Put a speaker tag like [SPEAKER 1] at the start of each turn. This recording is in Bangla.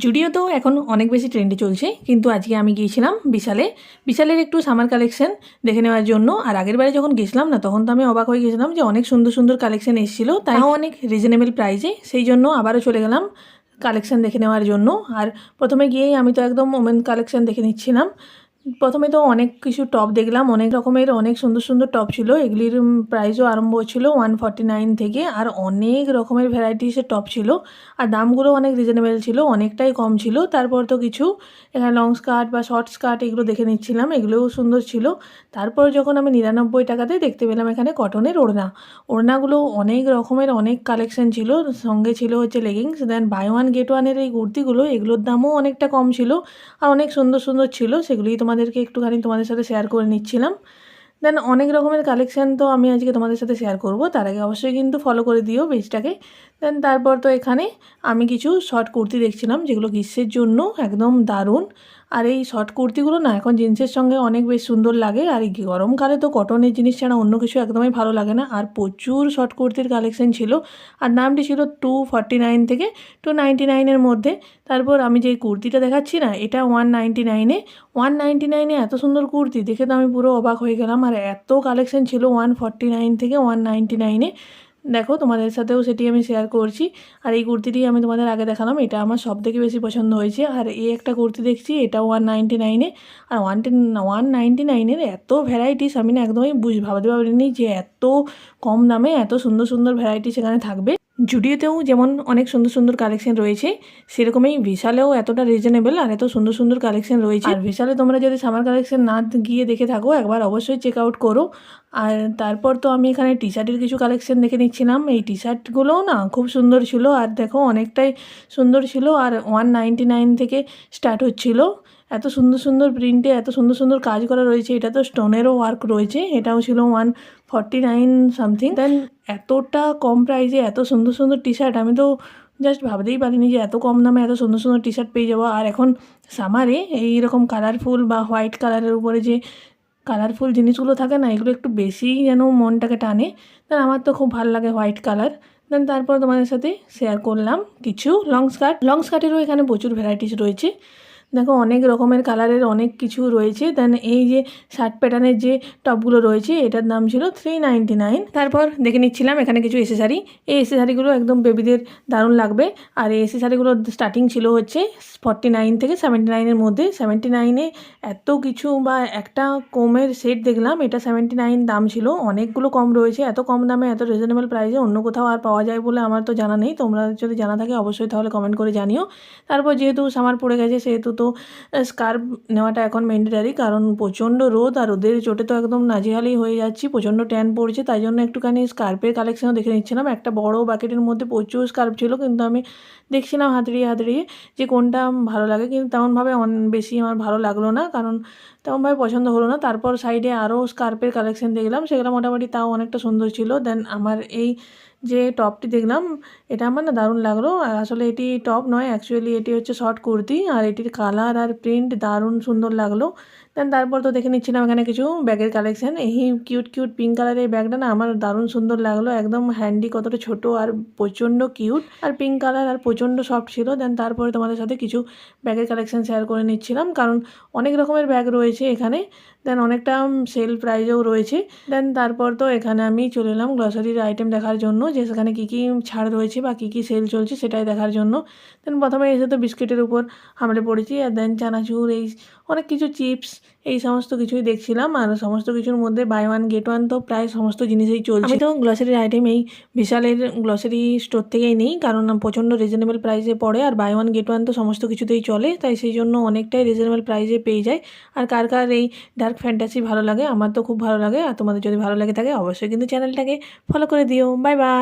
[SPEAKER 1] জুডিওতেও এখন অনেক বেশি ট্রেন্ডে চলছে কিন্তু আজকে আমি গিয়েছিলাম বিশালে। বিশালের একটু সামার কালেকশন দেখে নেওয়ার জন্য আর আগের বারে যখন গেছিলাম না তখন তো আমি অবাক হয়ে গেছিলাম যে অনেক সুন্দর সুন্দর কালেকশন এসেছিল তাও অনেক রিজনেবল প্রাইজে সেই জন্য আবারও চলে গেলাম কালেকশন দেখে নেওয়ার জন্য। আর প্রথমে গিয়েই আমি তো একদম ওমেন কালেকশন দেখে নিচ্ছিলাম। প্রথমে তো অনেক কিছু টপ দেখলাম, অনেক রকমের, অনেক সুন্দর সুন্দর টপ ছিল। এগুলির প্রাইসও আরম্ভ ছিল ওয়ান ফর্টি নাইন থেকে, আর অনেক রকমের ভ্যারাইটিসের টপ ছিল। আর দামগুলো অনেক রিজনেবল ছিল, অনেকটাই কম ছিল। তারপর তো কিছু, এখানে লং স্কার্ট বা শর্ট স্কার্ট এগুলো দেখে নিচ্ছিলাম, এগুলোও সুন্দর ছিল। তারপর যখন আমি নিরানব্বই টাকাতে দেখতে পেলাম এখানে কটনের ওড়না। ওড়নাগুলো অনেক রকমের, অনেক কালেকশন ছিল, সঙ্গে ছিল হচ্ছে leggings then buy one get ওয়ানের এই কুর্তিগুলো, এগুলোর দামও অনেকটা কম ছিল, আর অনেক সুন্দর সুন্দর ছিল সেগুলোই তোমাদেরকে একটুখানি তোমাদের সাথে শেয়ার করে নিচ্ছিলাম। দেন অনেক রকমের কালেকশান তো আমি আজকে তোমাদের সাথে শেয়ার করব। তার আগে অবশ্যই কিন্তু ফলো করে দিও পেজটাকে দেন তারপর তো এখানে আমি কিছু শর্ট কুর্তি দেখছিলাম, যেগুলো গ্রীষ্মের জন্য একদম দারুণ। আর এই শর্ট কুর্তিগুলো না এখন জিন্সের সঙ্গে অনেক বেশ সুন্দর লাগে। আর এই গরমকালে তো কটনের জিনিস ছাড়া অন্য কিছু একদমই ভালো লাগে না। আর প্রচুর শর্ট কুর্তির কালেকশন ছিল। আর নামটি ছিল টু ফর্টি নাইন থেকে টু নাইনটি নাইনের মধ্যে। তারপর আমি যে কুর্তিটা দেখাচ্ছি না, এটা ওয়ান নাইনটি নাইনে ওয়ান নাইনটি নাইনে এত সুন্দর কুর্তি, দেখে তো আমি পুরো অবাক হয়ে গেলাম। আর এত কালেকশন ছিল ওয়ান ফর্টি নাইন থেকে ওয়ান নাইনটি নাইনে দেখো, তোমাদের সাথেও সেটি আমি শেয়ার করছি। আর এই কুর্তিটি আমি তোমাদের আগে দেখালাম, এটা আমার সব থেকে বেশি পছন্দ হয়েছে। আর এই একটা কুর্তি দেখছি, এটা ওয়ান নাইনটি নাইনে আর ওয়ান টেন ওয়ান নাইনটি নাইনের এত ভ্যারাইটিস আমি না একদমই বুঝ, ভাবতে পারিনি যে এত কম দামে, এত সুন্দর সুন্দর ভ্যারাইটি সেখানে থাকবে। জুডিওতেও যেমন অনেক সুন্দর সুন্দর কালেকশন রয়েছে, সেরকমই বিশালেও এতটা রিজনেবল আর এত সুন্দর সুন্দর কালেকশন রয়েছে। আর বিশালে তোমরা যদি সামার কালেকশন না গিয়ে দেখে থাকো, একবার অবশ্যই চেক আউট করো। আর তারপর তো আমি এখানে টি শার্টের কিছু কালেকশন দেখে নিচ্ছিলাম। এই টি শার্টগুলোও না খুব সুন্দর ছিল, আর দেখো অনেকটাই সুন্দর ছিল, আর ওয়ান নাইন থেকে স্টার্ট হচ্ছিল। এত সুন্দর সুন্দর প্রিন্টে এত সুন্দর সুন্দর কাজ করা রয়েছে, এটা তো স্টোনেরও ওয়ার্ক রয়েছে, এটাও ছিল one forty nine something then এতটা কম প্রাইসে এত সুন্দর সুন্দর টি শার্ট আমি তো জাস্ট ভাবতেই পারিনি যে এত কম দামে এত সুন্দর সুন্দর টি শার্ট পেয়ে যাব। আর এখন সামারে এইরকম কালারফুল বা হোয়াইট কালারের উপরে যে কালারফুল জিনিসগুলো থাকে না, এগুলো একটু বেশিই যেন মনটাকে টানে দেন আমার তো খুব ভালো লাগে হোয়াইট কালার দেন তারপর তোমাদের সাথে শেয়ার করলাম কিছু লং স্কার্ট লং স্কার্টেরও এখানে প্রচুর ভ্যারাইটিস রয়েছে। দেখো, অনেক রকমের কালারের অনেক কিছু রয়েছে। দেন এই যে শার্ট প্যাটার্নের যে টপগুলো রয়েছে, এটার দাম ছিল থ্রি নাইন তারপর দেখে নিচ্ছিলাম এখানে কিছু এসেসারি এই এসেসারিগুলো একদম বেবিদের দারুণ লাগবে। আর এই এসেসারিগুলোর স্টার্টিং ছিল হচ্ছে ফর্টি নাইন থেকে সেভেন্টি নাইনের মধ্যে। সেভেন্টি নাইনে এত কিছু বা একটা কমের সেট দেখলাম, এটা সেভেন্টি নাইন দাম ছিল। অনেকগুলো কম রয়েছে। এত কম দামে, এত রিজনেবল প্রাইসে অন্য কোথাও আর পাওয়া যায় বলে আমার তো জানা নেই। তোমরা যদি জানা থাকে, অবশ্যই তাহলে কমেন্ট করে জানিও। তারপর যেহেতু সামার পড়ে গেছে, সেহেতু তো স্কার্ফ নেওয়াটা এখন ম্যান্ডেটারি কারণ প্রচণ্ড রোদ আর রোদের চোটে তো একদম নাজেহালি হয়ে যাচ্ছি, প্রচণ্ড ট্যান পড়ছে, তাই জন্য একটুখানি স্কার্ফের কালেকশনও দেখে নিচ্ছিলাম। একটা বড় বাকেটের মধ্যে প্রচুর স্কার্ফ ছিল, কিন্তু আমি দেখছিলাম হাতড়িয়ে হাতড়িয়ে যে কোনটা ভালো লাগে, কিন্তু তেমনভাবে অন, বেশি আমার ভালো লাগল না, কারণ তেমনভাবে পছন্দ হলো না। তারপর সাইডে আরও স্কার্ফের কালেকশন দেখলাম, সেগুলো মোটামুটি তাও অনেকটা সুন্দর ছিল। দেন আমার এই যে টপটি দেখলাম, এটা আমার না দারুণ লাগল। আসলে এটি টপ নয় অ্যাকচুয়ালি এটি হচ্ছে শর্ট কুর্তি, আর এটির কালার আর প্রিন্ট দারুণ সুন্দর লাগল। দেন তারপর তো দেখে নিচ্ছিলাম এখানে কিছু ব্যাগের কালেকশন এই কিউট কিউট পিঙ্ক কালারের ব্যাগটা না আমার দারুণ সুন্দর লাগল। একদম হ্যান্ডি কতটা ছোট আর প্রচণ্ড কিউট আর পিঙ্ক কালার আর প্রচণ্ড সফট ছিল। দেন তারপরে তোমাদের সাথে কিছু ব্যাগের কালেকশন শেয়ার করে নিচ্ছিলাম। কারণ অনেক রকমের ব্যাগ রয়েছে এখানে। দেন অনেকটা সেল প্রাইজেও রয়েছে। দেন তারপর তো এখানে আমি চলে এলাম গ্রসারির আইটেম দেখার জন্য। যে সেখানে কী কী ছাড় রয়েছে বা কী কী সেল চলছে সেটাই দেখার জন্য। দেন প্রথমে এসে তো বিস্কিটের উপর হামলে পড়েছি। আর দেন চানাচুর, এই অনেক কিছু চিপস এই সমস্ত কিছুই দেখছিলাম আর সমস্ত কিছুর মধ্যে বাই ওয়ান গেট ওয়ান তো প্রায় সমস্ত জিনিসেই চলছে। আমি তো গ্লসারির আইটেম এই বিশালের গ্লসারি স্টোর থেকেই নেই, কারণ প্রচণ্ড রিজনেবল প্রাইসে পড়ে আর বাই ওয়ান গেট ওয়ান তো সমস্ত কিছুতেই চলে, তাই সেই জন্য অনেকটাই রিজনেবল প্রাইসে পেয়ে যায়। আর কার কার এই ডার্ক ফ্যান্টাসি ভালো লাগে, আমার তো খুব ভালো লাগে, আর তোমাদের যদি ভালো লাগে থাকে, অবশ্যই কিন্তু চ্যানেলটাকে ফলো করে দিও। Bye bye